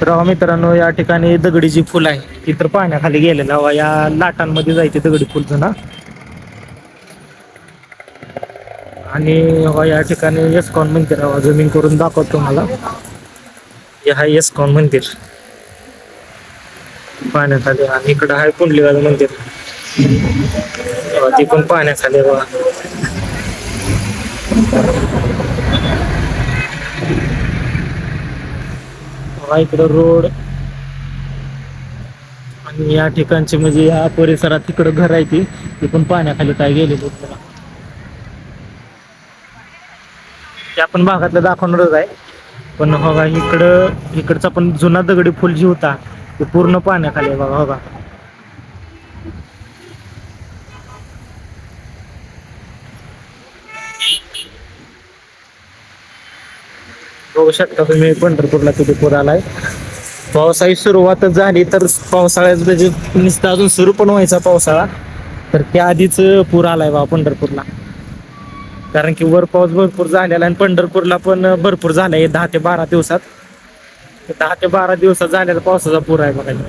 तर मित्रांनो या ठिकाणी दगडीची फुल आहे ती तर पाण्याखाली गेलेला या लाटांमध्ये जायचे दगडी फुल जुना आणि या ठिकाणी येसकॉन मंदिर जमीन करून दाखवतो तुम्हाला. हे आहे येसकॉन मंदिर पाण्याखाली. आणि इकडं आहे पुंडलिकाचं मंदिर ते पण पाण्याखाली आहे बघा इकडं रोड. आणि या ठिकाणचे म्हणजे या परिसरात तिकडं घर आहे ती. ती पण पाण्याखाली काय गेले बघा. आपण भागातलं दाखवणारच आहे. पण हो बघा इकडं इकडचा पण जुना दगडी फुल जी होता ते पूर्ण पाण्याखाली बघा हो बघा. बघू शकता तुम्ही पंढरपूरला किती पूर आलाय. पावसाळी सुरुवातच झाली तर पावसाळ्यात म्हणजे नुसतं अजून सुरू पण व्हायचा पावसाळा. तर त्या आधीच पूर आलाय बा पंढरपूरला. कारण की वर पाऊस भरपूर झालेला आणि पंढरपूरला पण भरपूर झालाय दहा ते बारा दिवसात. दहा ते बारा दिवसात झालेला पावसाचा पूर आहे बघायला.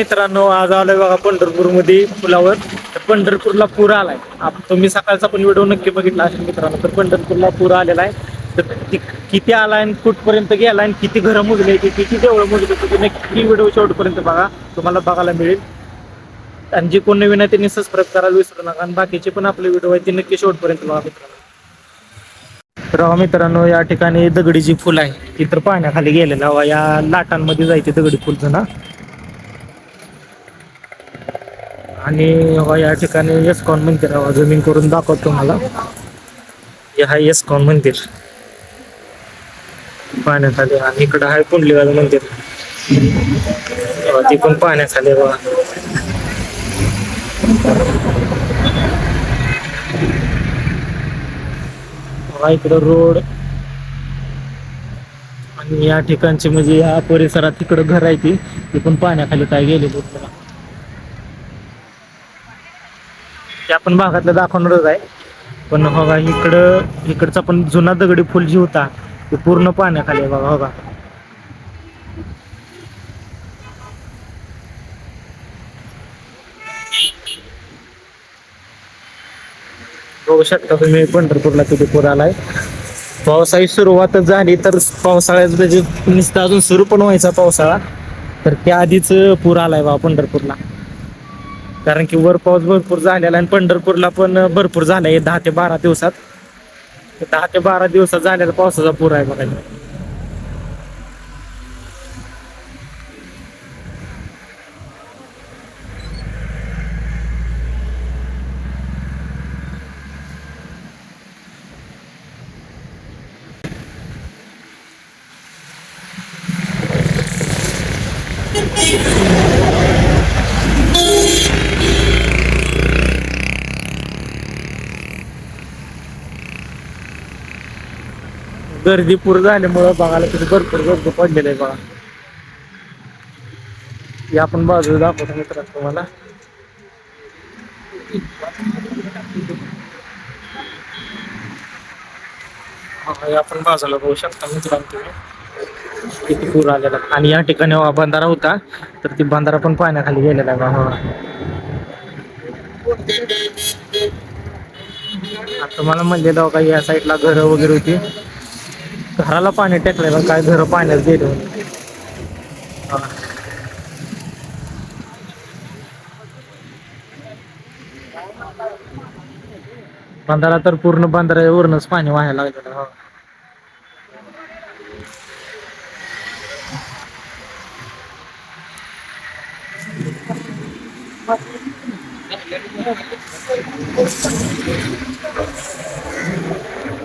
मित्रांनो आज आलोय बघा पंढरपूरमध्ये पुलावर. तर पंढरपूरला पूर आलाय. आप- तुम्ही सकाळचा पण व्हिडिओ नक्की बघितला असेल मित्रांनो तर पंढरपूरला पूर आलेला आहे. तर ति- किती आलाय आणि कुठपर्यंत गेलाय आणि किती घरं मुजले किती देवळं मुजले ते नक्की व्हिडिओ शेवटपर्यंत बघा. तुम्हाला बघायला मिळेल. आणि जे कोण नवीन आहे त्यांनी सबस्क्राईब करायला विसरू नका. आणि बाकीचे पण आपले व्हिडिओ आहेत ते नक्की शेवटपर्यंत बघा मित्रांनो. तर मित्रांनो या ठिकाणी दगडीची फुल आहे ती तर पाण्याखाली गेलेला हवा या लाटांमध्ये जायचे दगडी फुलचं ना. आणि हो, या ठिकाणी येसकॉन मंदिर जमीन करून दाखवतो तुम्हाला. हे आहे येसकॉन मंदिर. पाण्याखाली आणि इकडं आहे पुंडलिकाचं मंदिर. हो, ते पण पाण्याखाली आले बघा इकडं रोड. आणि या ठिकाणचे म्हणजे या परिसरात तिकडं घर आहे ती. पण पाण्याखाली काय गेले आहेत ते आपण भागातलं दाखवणारच आहे. पण हो बघा इकडं इकडचा पण जुना दगडी फुल जी होता ते पूर्ण पाण्याखाली आहे बघा हो बघा बघू शकता तुम्ही पंढरपूरला किती पूर आलाय. पावसाळी सुरुवातच झाली तर पावसाळ्यात म्हणजे नुसतं अजून सुरू पण व्हायचा पावसाळा. तर त्या आधीच पूर आलाय बा पंढरपूरला. कारण की वर पाऊस भरपूर झालेला आणि पंढरपूरला पण भरपूर झालाय दहा ते बारा दिवसात. दहा ते बारा दिवसात झालेला पावसाचा पूर आहे बघा. गर्दी पूर झाल्यामुळं बघायला किती भरपूर गर्दी पडलेली आहे बघा. या आपण बाजू दाखवतो मित्रांनो तुम्हाला. आपण बाजूला बघू शकता मित्रांनो तुम्ही. किती पूर आलेला आणि या ठिकाणी बंधारा होता तर ती बंधारा पण पाण्याखाली गेलेला आहे बघा. आता मला म्हणलेलं का या साईडला घरं वगैरे होती. घराला पाणी टेकलेलं काय घर पाण्यात गेले होते बंधारा तर पूर्ण बंधाऱ्यावरूनच पाणी व्हायला लागलेलं हो.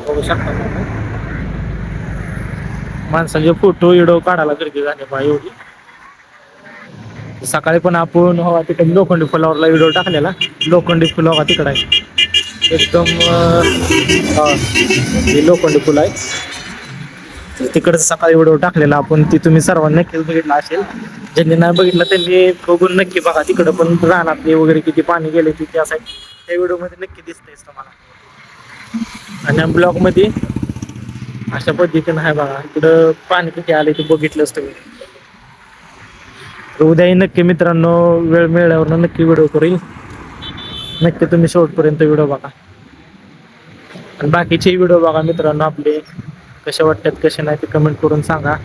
बघू शकता माणसाचे फोटो व्हिडिओ काढायला गर्दी झाली बा एवढी. सकाळी पण आपण हवा तिकडे लोखंडी फुलावरला व्हिडिओ टाकलेला. लोखंडी फुल हा तिकडे आहे. एकदम हे लोखंडी फुल आहे तिकडे सकाळी व्हिडिओ टाकलेला आपण ती तुम्ही सर्वांनी नक्कीच बघितला असेल. ज्यांनी नाही बघितलं त्यांनी बघून नक्की बघा तिकडं पण रानातले वगैरे किती पाणी गेले किती असं त्या व्हिडिओमध्ये नक्की दिसतंय तुम्हाला. आणि ब्लॉगमध्ये अशा पद्धतीनं आहे बघा इकडं पाणी किती आले ते बघितलं असतं मी उद्याही नक्की मित्रांनो वेळ मिळाल्यावर नक्की व्हिडिओ करेल. नक्की तुम्ही शेवटपर्यंत व्हिडिओ बघा. आणि बाकीचे व्हिडिओ बघा मित्रांनो आपले. कसे वाटतात कसे नाही ते कमेंट करून सांगा.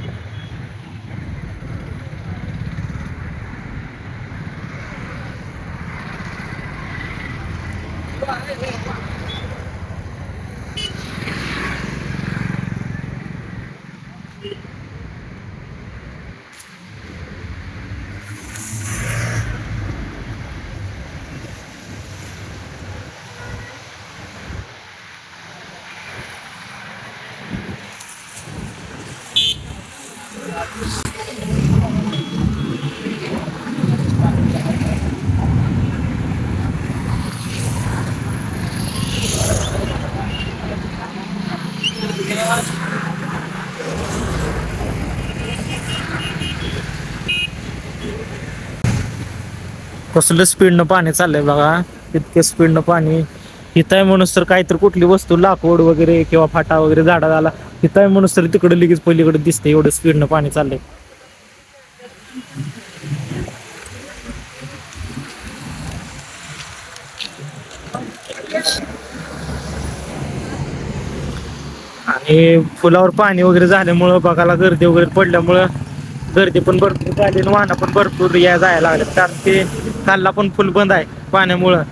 कसलं स्पीडनं पाणी चाललंय बघा. इतके स्पीडनं पाणी. हिताय म्हणून तर काहीतरी कुठली वस्तू लाकूड वगैरे किंवा फाटा वगैरे झाडा झाला हिताय म्हणून तर तिकडे लगेच पलीकडे दिसते एवढं स्पीडनं पाणी चाललंय. आणि फुलावर पाणी वगैरे झाल्यामुळं बघायला गर्दी वगैरे पडल्यामुळं गर्दी पण भरपूर झाली आणि वाहनं पण भरपूर या जायला लागले कारण ते कालला पण फुल बंद आहे पाण्यामुळं.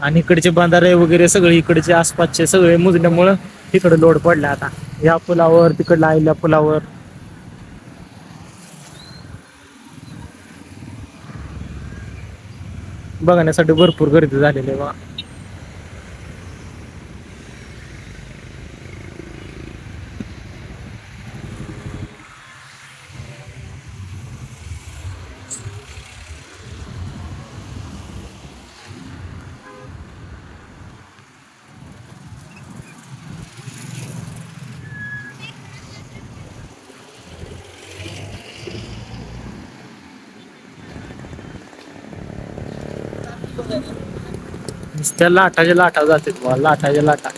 आणि इकडचे बंधारे वगैरे सगळे इकडचे आसपासचे सगळे मुजल्यामुळं तिकडे लोड पडला आता. या पुलावर तिकडला आलेल्या पुलावर. बघण्यासाठी भरपूर गर्दी झालेली आहे बा. नुसत्या लाटाच्या लाटा जाते तुम्हाला लाटाच्या लाटा.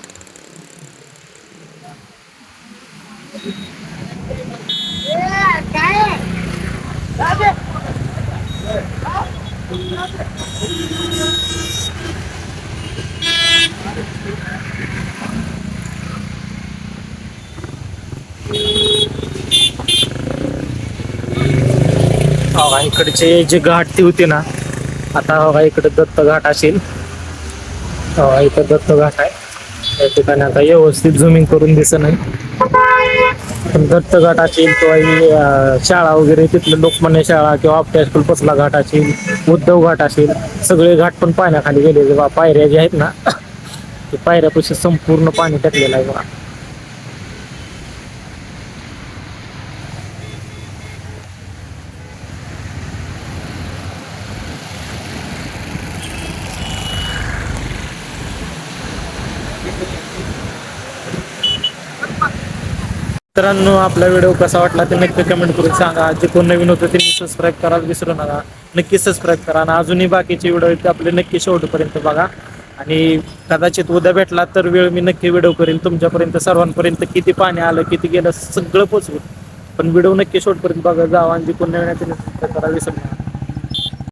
इकडचे जे घाट ती होते ना आता इकडे दत्त घाट असेल. इथं दत्त घाट आहे. त्या ठिकाणी आता व्यवस्थित झुमिंग करून दिसत नाही. पण दत्त घाट असेल किंवा शाळा वगैरे तिथलं लोकमान्य शाळा किंवा आपल्या स्कूल पसला घाट असेल उद्धव घाट असेल सगळे घाट पण पाण्याखाली गेले पायऱ्या ज्या आहेत ना ते पायऱ्यापाशी संपूर्ण पाणी टाकलेलं आहे बघा. मित्रांनो आपला व्हिडिओ कसा वाटला ते नक्की कमेंट करून सांगा. जे कोण नवीन होतं त्यांनी सबस्क्राईब करायला विसरू नका. नक्की सबस्क्राईब करा आणि अजूनही बाकीचे व्हिडिओ आहेत ते आपले नक्की शेवटपर्यंत बघा. आणि कदाचित उद्या भेटला तर वेळ मी नक्की व्हिडिओ करेन. तुमच्यापर्यंत सर्वांपर्यंत किती पाणी आलं किती गेलं सगळं पोचवेल. पण व्हिडिओ नक्की शेवटपर्यंत बघा. जावा आणि जे कोण नवीन आहे त्यांनी सबस्क्राईब करायला विसरू नका.